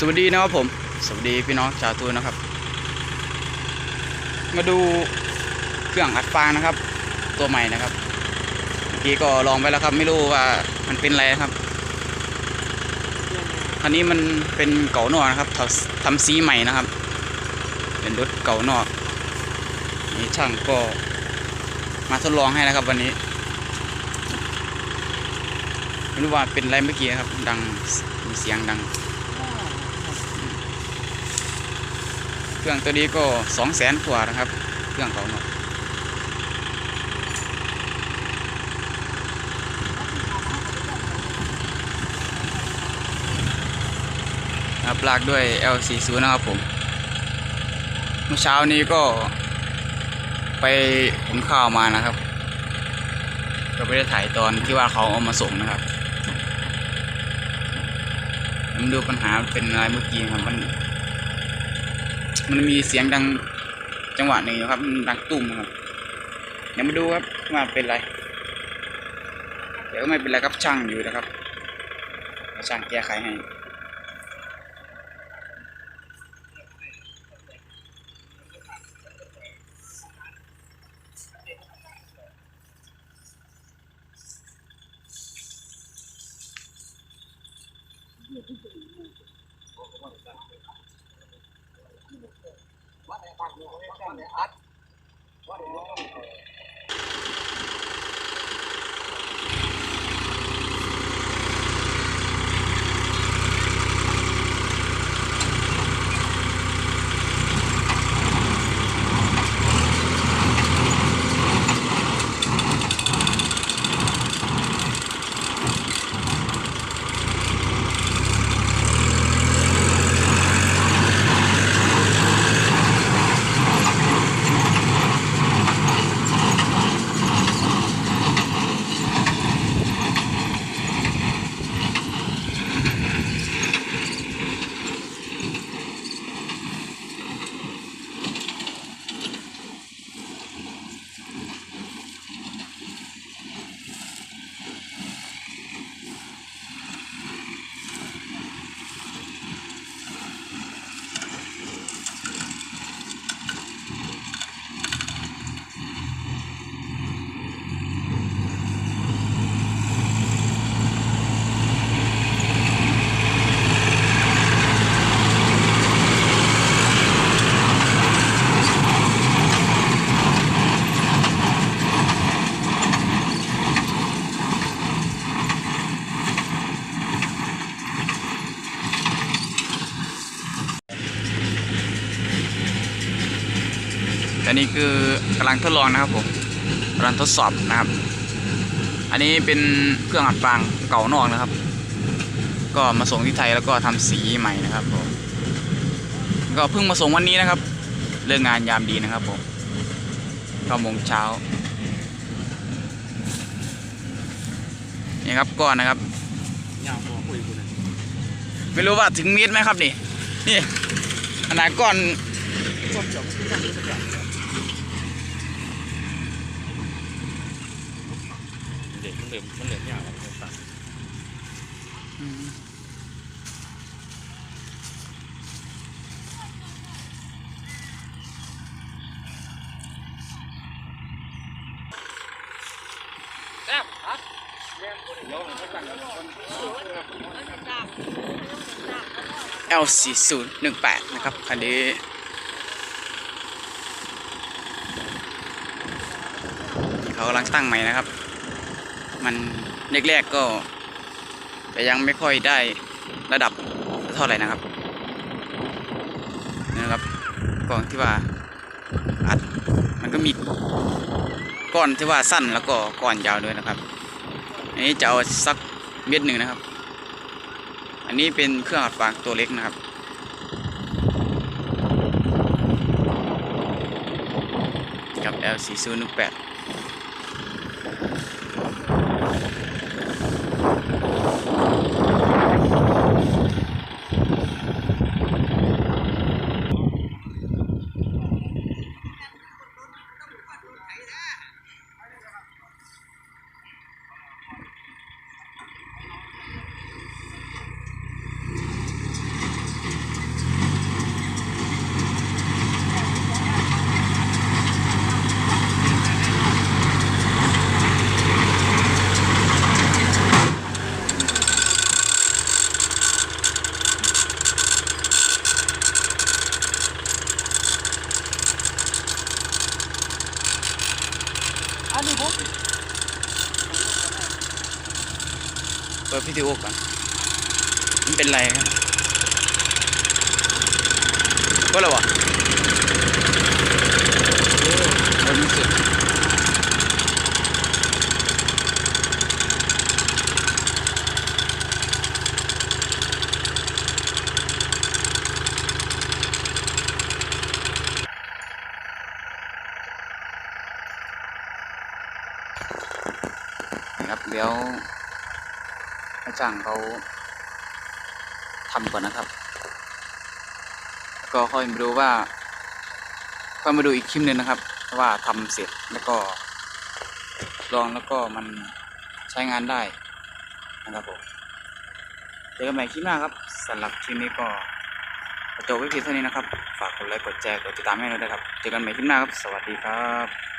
สวัสดีนะครับผม สวัสดีพี่น้องชาวตูนนะครับ มาดูเครื่องอัดฟางนะครับ ตัวใหม่นะครับเมื่อกี้ก็ลองไปแล้วครับ ไม่รู้ว่ามันเป็นอะไรครับคันนี้มันเป็นเก่านอกนะครับทำทำสีใหม่นะครับ เป็นรถเก่านอกนี่ช่างก็มาทดลองให้นะครับวันนี้ไม่รู้ว่าเป็นอะไรเมื่อกี้ครับ ดังมีเสียงดัง เครื่องตัวนี้ก็สองแสนกว่านะครับ เครื่องเขาเนาะครับลากด้วย L40 นะครับผม เมื่อเช้านี้ก็ไปขนข้าวมานะครับ ก็ไม่ได้ถ่ายตอนที่ว่าเขาเอามาส่งนะครับผมดูปัญหาเป็นอะไรเมื่อกี้ครับมัน มันมีเสียงดังจังหวะหนึ่งนะครับดังตุ้มนะครับเดี๋ยวมาดูครับว่าเป็นไรเดี๋ยวก็ไม่เป็นไรครับช่างอยู่นะครับช่างแก้ไขให้ ว่าเดี๋ยว่าไง แต่นี่คือกำลังทดลองนะครับผมกำลังทดสอบนะครับ อันนี้เป็นเครื่องอัดฟางเก่านอกนะครับ ก็มาส่งที่ไทยแล้วก็ทำสีใหม่นะครับผมก็เพิ่งมาส่งวันนี้นะครับ เรื่องงานยามดีนะครับผมเก้าโมงเช้านี่ครับก้อนนะครับไม่รู้ว่าถึงเมตรไหมครับนี่นี่ขนาดก้อน ต้นจบที่ทำสักอมันเหลือมันยาวมันตัดแซ่บฮะแม่คนเดียวมันก็สั่งคน L 4 0 1 8นะครับ คันนี้เขากำลังตั้งใหม่นะครับ มันแรกๆก็แต่ยังไม่ค่อยได้ระดับเท่าไหร่นะครับนะครับกอนที่ว่าอัดมันก็มีก้อนที่ว่าสั้นแล้วก็ก้อนยาวด้วยนะครับอันนี้จะเอาสักเม็ดหนึ่งนะครับ อันนี้เป็นเครื่องอัดฟางตัวเล็กนะครับกับ L4018 ผมเปิดวิดีโอก่อนมันเป็นไรครับก็แล้ววะ เดี๋ยวให้จ้างเขาทำก่อนนะครับ ก็ค่อยมาดูว่าค่อยมาดูอีกคลิปหนึ่งนะครับ ว่าทำเสร็จแล้วก็ลองแล้วก็มันใช้งานได้นะครับผมเจอกันใหม่คลิปหน้าครับสำหรับคลิปนี้ก็จบไว้เพียงเท่านี้นะครับ ฝากกดไลค์กดแชร์กดติดตามให้ด้วยนะครับ เจอกันใหม่คลิปหน้าครับ สวัสดีครับ